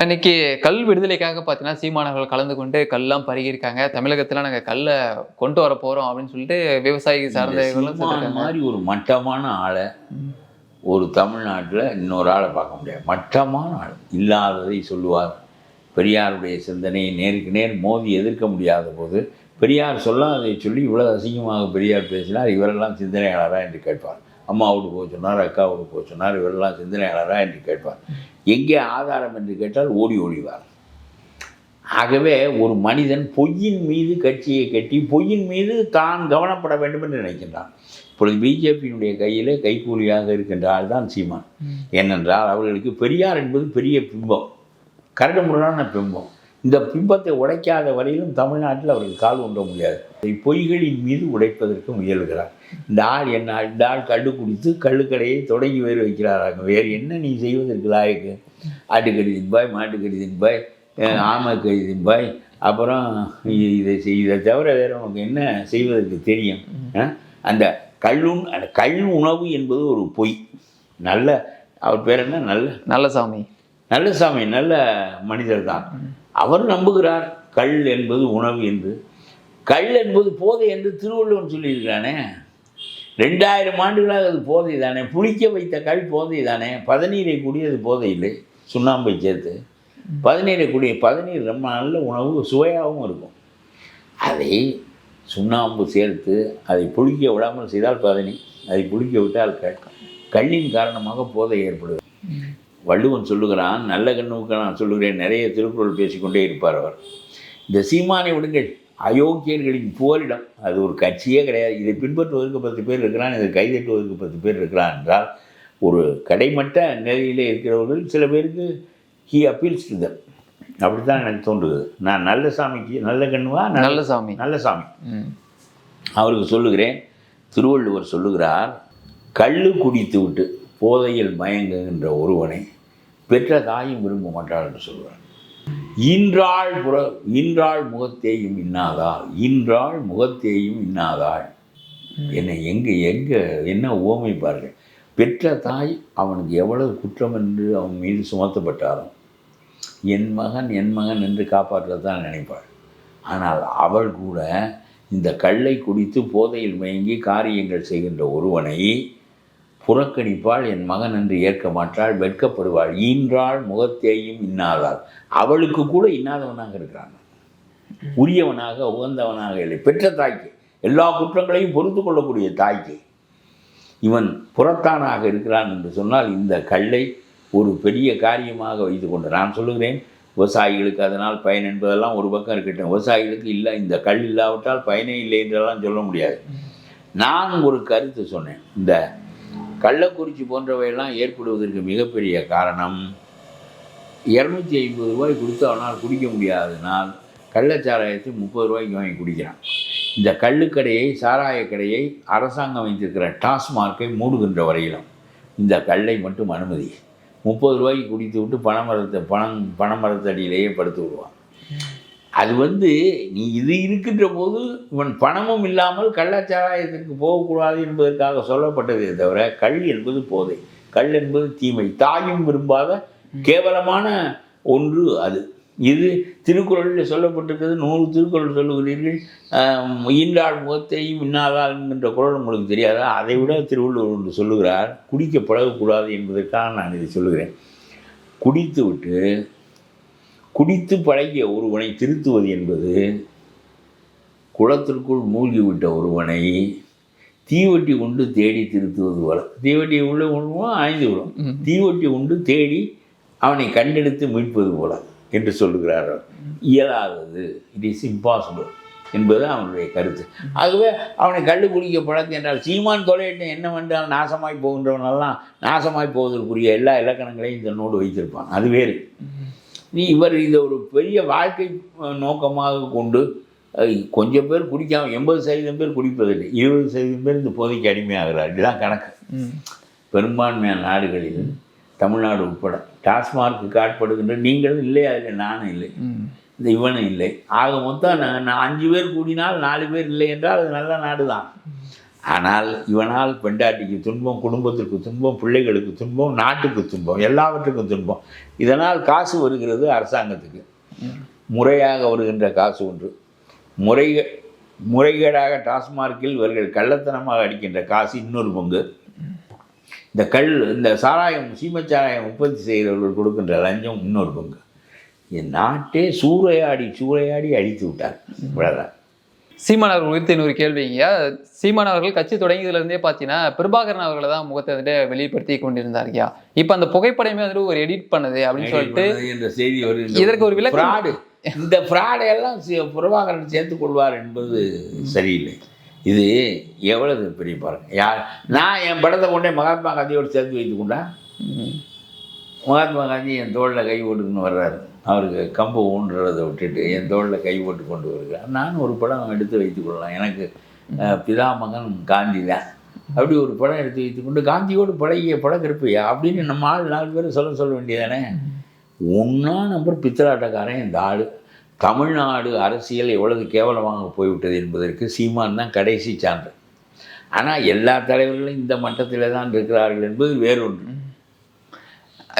இன்னைக்கு கல் விடுதலைக்காக பார்த்தீங்கன்னா சீமானவர்கள் கலந்து கொண்டு கல்லாம் பருகியிருக்காங்க. தமிழகத்துல நாங்க கல்லை கொண்டு வர போறோம் அப்படின்னு சொல்லிட்டு விவசாயி சார்ந்தவர்களும் சீமான் சொல்லியிருக்காங்க மாதிரி ஒரு மட்டமான ஆளை ஒரு தமிழ்நாட்டில் இன்னொரு ஆளை பார்க்க முடியாது. மட்டமான ஆள். இல்லாததை சொல்லுவார். பெரியாருடைய சிந்தனையை நேருக்கு நேர் மோதி எதிர்க்க முடியாத போது பெரியார் சொல்லாததை சொல்லி இவ்வளோ அசிங்கமாக பெரியார் பேசினார். இவரெல்லாம் சிந்தனையாளரா என்று கேட்பார். அம்மாவோடு போக சொன்னார் அக்காவோடு போக சொன்னார். இவரெல்லாம் சிந்தனையாளரா என்று கேட்பார். எங்கே ஆதாரம் என்று கேட்டால் ஓடி ஓடிவார் ஆகவே ஒரு மனிதன் பொய்யின் மீது கட்சியை கட்டி பொய்யின் மீது தான் கவனப்பட வேண்டும் என்று நினைக்கின்றான். இப்பொழுது பிஜேபியினுடைய கையிலே கைக்கூலியாக இருக்கின்ற ஆள் தான் சீமான் ஏனென்றால் அவர்களுக்கு பெரியார் என்பது பெரிய பிம்பம். கரடுமுரடான பிம்பம். இந்த பிம்பத்தை உடைக்காத வரையிலும் தமிழ்நாட்டில் அவர்கள் கால் ஊன்ற முடியாது. பொய்களின் மீது உடைப்பதற்கு முயல்கிறார். இந்த ஆள் என்ன இந்த ஆள் கள்ளு குடித்து கள்ளுக்கடையை தொடங்கி வேறு வைக்கிறாராங்க வேறு என்ன நீ செய்வதற்கு லாயக்கு? ஆட்டுக்கறி தின்பாய் மாட்டுக்கறி தின்பாய் அஹ் ஆமை கறி தின்பாய் அப்புறம் இதை இதை தவிர வேறு உனக்கு என்ன செய்வதற்கு தெரியும்? அந்த கல்லுண் அந்த கல் உணவு என்பது ஒரு பொய். நல்ல அவர் பேர் என்ன? நல்ல நல்ல சாமி நல்ல சாமி நல்ல மனிதர் தான். அவர் நம்புகிறார். கல் என்பது உணவு என்று. கல் என்பது போதை என்று திருவள்ளுவன் சொல்லியிருக்கானே ரெண்டாயிரம் ஆண்டுகளாக அது போதை தானே. புளிக்க வைத்த கல் போதை தானே. பதநீரை கூடியது போதை இல்லை. சுண்ணாம்பை சேர்த்து. பதநீரை கூடிய பதநீர் ரொம்ப நல்ல உணவு சுவையாகவும் இருக்கும். அதை சுண்ணாம்பு சேர்த்து அதை புளிக்க விடாமல் செய்தால் பதனி அதை புளிக்க விட்டால் கல் கல்லின் காரணமாக போதை ஏற்படுது வள்ளுவன் சொல்லுகிறான் நல்ல கண்ணுக்கு நான் சொல்லுகிறேன் நிறைய திருக்குறள் பேசிக்கொண்டே இருப்பார் அவர். இந்த சீமானை விடுங்கள் அயோக்கியர்களின் போரிடம் அது ஒரு கட்சியே கிடையாது. இதை பின்பற்றுவதற்கு பத்து பேர் இருக்கிறான் இதை கைதட்டுவதற்கு பத்து பேர் இருக்கிறான் என்றால் ஒரு கடைமட்ட நிலையிலே இருக்கிறவர்கள் சில பேருக்கு ஹி அப்பீல்ஸ் டு தம் அப்படித்தான் எனக்கு தோன்றுது. நான் நல்ல சாமிக்கு நல்ல கண்ணுவா? நல்ல சாமி. நல்ல சாமி. ம். அவருக்கு சொல்லுகிறேன் திருவள்ளுவர் சொல்லுகிறார் கள்ளு குடித்து விட்டு போதையில் மயங்குகின்ற ஒருவனை பெற்ற தாயும் விரும்ப மாட்டாள் என்று சொல்வார் இன்றாள் புற இன்றாள் முகத்தேயும் இன்னாதாள் இன்றாள் முகத்தேயும் இன்னாதாள்? என்னை எங்கே எங்கே என்ன ஓமை பாருங்கள். பெற்ற தாய் அவனுக்கு எவ்வளவு குற்றம் என்று அவன் மீது சுமத்தப்பட்டாலும் என் மகன் என் மகன் என்று காப்பாற்றத்தான் நினைப்பாள். ஆனால் அவள் கூட இந்த கல்லை குடித்து போதையில் மயங்கி காரியங்கள் செய்கின்ற ஒருவனை புறக்கணிப்பாள் என் மகன் என்று ஏற்க மாட்டாள் வெட்கப்படுவாள். ஈன்றாள் முகத்தேயும் இன்னாதாள். அவளுக்கு கூட இன்னாதவனாக இருக்கிறான். உரியவனாக உகந்தவனாக இல்லை. பெற்ற தாய்க்கு எல்லா குற்றங்களையும் பொறுத்து கொள்ளக்கூடிய தாய்க்கு இவன் புறத்தானாக இருக்கிறான் என்று சொன்னால் இந்த கல்லை ஒரு பெரிய காரியமாக வைத்து கொண்டு நான் சொல்லுகிறேன். விவசாயிகளுக்கு அதனால் பயன் என்பதெல்லாம் ஒரு பக்கம் இருக்கட்டும். விவசாயிகளுக்கு இல்லை இந்த கல் இல்லாவிட்டால் பயனே இல்லை என்றெல்லாம் சொல்ல முடியாது. நான் ஒரு கருத்து சொன்னேன். இந்த கள்ளக்குறிச்சி போன்றவையெல்லாம் ஏற்படுவதற்கு மிகப்பெரிய காரணம் இரநூத்தி ஐம்பது ரூபாய் கொடுத்து அவனால் குடிக்க முடியாதனால் கள்ளச்சாராயத்தை முப்பது ரூபாய்க்கு வாங்கி குடிக்கிறான். இந்த கள்ளுக்கடையை சாராய கடையை அரசாங்கம் வைத்திருக்கிற டாஸ்மார்க்கை மூடுகின்ற வரையிலும் இந்த கல்லை மட்டும் அனுமதி. முப்பது ரூபாய்க்கு குடித்து விட்டு பனைமரத்தை பணம் பனைமரத்தடியிலேயே படுத்து விடுவான். அது வந்து நீ இது இருக்கின்ற போது இவன் பணமும் இல்லாமல் கள்ளச்சாராயத்திற்கு போகக்கூடாது என்பதற்காக சொல்லப்பட்டதே தவிர கல் என்பது போதை. கல் என்பது தீமை. தாயும் விரும்பாத கேவலமான ஒன்று அது. இது திருக்குறளில் சொல்லப்பட்டிருக்கிறது. நூறு திருக்குறள் சொல்லுகிறீர்கள். ஆம், ஈன்றாள் முகத்தையும் இன்னாதால் என்கின்ற குறள் உங்களுக்கு தெரியாதா? அதை விட திருவள்ளுவர் ஒன்று சொல்லுகிறார். குடிக்க பழகக்கூடாது என்பதற்காக நான் இதை சொல்லுகிறேன். குடித்து விட்டு குடித்து பழகிய ஒருவனை திருத்துவது என்பது குளத்திற்குள் மூழ்கிவிட்ட ஒருவனை தீவட்டி கொண்டு தேடி திருத்துவது போல தீவட்டி உள்ள விடுவோம் ஆய்ந்து விடும். தீவட்டி உண்டு தேடி அவனை கண்டெடுத்து மீட்பது போல என்று சொல்லுகிறார். இயலாதது. இட் இஸ் இம்பாசிபிள் என்பது அவனுடைய கருத்து. ஆகவே அவனை கள்ளு குடிக்க பழக்கம் என்றால் சீமான் தொலையிட்டம் என்னவென்றால் நாசமாய் போகின்றவனெல்லாம் நாசமாய் போவதற்குரிய எல்லா இலக்கணங்களையும் இந்த நோடு வைத்திருப்பான். அது வேறு. நீ இவர் இதை ஒரு பெரிய வாழ்க்கை நோக்கமாக கொண்டு கொஞ்சம் பேர் குடிக்காம எண்பது சதவீதம் பேர் குடிப்பதில்லை இருபது சதவீதம் பேர் இந்த போதைக்கு அடிமையாகிறார். இதுதான் கணக்கு. பெரும்பான்மையான நாடுகளில் தமிழ்நாடு உட்பட டாஸ்மார்க்கு காட்படுகின்ற நீங்களும் இல்லை அதில் நானும் இல்லை. இந்த இவனும் இல்லை. ஆக மொத்தம் நான் நான் அஞ்சு பேர் கூடினால் நாலு பேர் இல்லை என்றால் அது நல்ல நாடு தான் ஆனால் இவனால் பெண்டாட்டிக்கு துன்பம் குடும்பத்திற்கு துன்பம் பிள்ளைகளுக்கு துன்பம் நாட்டுக்கு துன்பம் எல்லாவற்றுக்கும் துன்பம். இதனால் காசு வருகிறது அரசாங்கத்துக்கு. முறையாக வருகின்ற காசு ஒன்று. முறை முறைகேடாக டாஸ்மார்க்கில் இவர்கள் கள்ளத்தனமாக அடிக்கின்ற காசு இன்னொரு பங்கு. இந்த கல் இந்த சாராயம் சீமச்சாராயம் உற்பத்தி செய்கிறவர்கள் கொடுக்கின்ற லஞ்சம் இன்னொரு பங்கு. என் நாட்டே சூறையாடி சூறையாடி அழித்து விட்டார். இவ்வளோதான் சீமான் அவர்கள் குறித்து இன்னொரு கேள்விங்க. சீமான் அவர்கள் கட்சி தொடங்கியதுல இருந்தே பார்த்தீங்கன்னா பிரபாகரன் அவர்களை தான் முகத்தை வந்துட்டு வெளிப்படுத்தி கொண்டிருந்தாருயா இப்போ அந்த புகைப்படமே வந்துட்டு ஒரு எடிட் பண்ணுது அப்படின்னு சொல்லிட்டு செய்தி வருகின்ற இதற்கு ஒரு ஃப்ராடு இந்த ஃப்ராடை எல்லாம் சி- பிரபாகரன் சேர்த்து கொள்வார் என்பது சரியில்லை. இது எவ்வளவு பெரிய பாருங்க யார் நான் என் படத்தை கொண்டே மகாத்மா காந்தியோடு சேர்த்து வைத்து கொண்டா. மகாத்மா காந்தி என் தோளில் கை போட்டுக்கின்னு வர்றாரு. அவருக்கு கம்பு ஊன்றதை விட்டுட்டு என் தோளில் கை போட்டு கொண்டு வருகிறார். நான் ஒரு படம் எடுத்து வைத்துக்கொள்ளலாம் எனக்கு பிதாமகன் காந்தி தான் அப்படி ஒரு படம் எடுத்து வைத்துக்கொண்டு காந்தியோடு பழகிய படக்கிருப்பையா? அப்படின்னு நம்ம ஆள் நாலு பேர் சொல்ல சொல்ல வேண்டியதானே? ஒன்றா நம்பர் பித்தலாட்டக்காரன் இந்த ஆள். தமிழ்நாடு அரசியல் எவ்வளவு கேவலமாக போய்விட்டது என்பதற்கு சீமான் தான் கடைசி சான்று. ஆனால் எல்லா தலைவர்களும் இந்த மட்டத்தில் தான் இருக்கிறார்கள் என்பது வேறொன்று.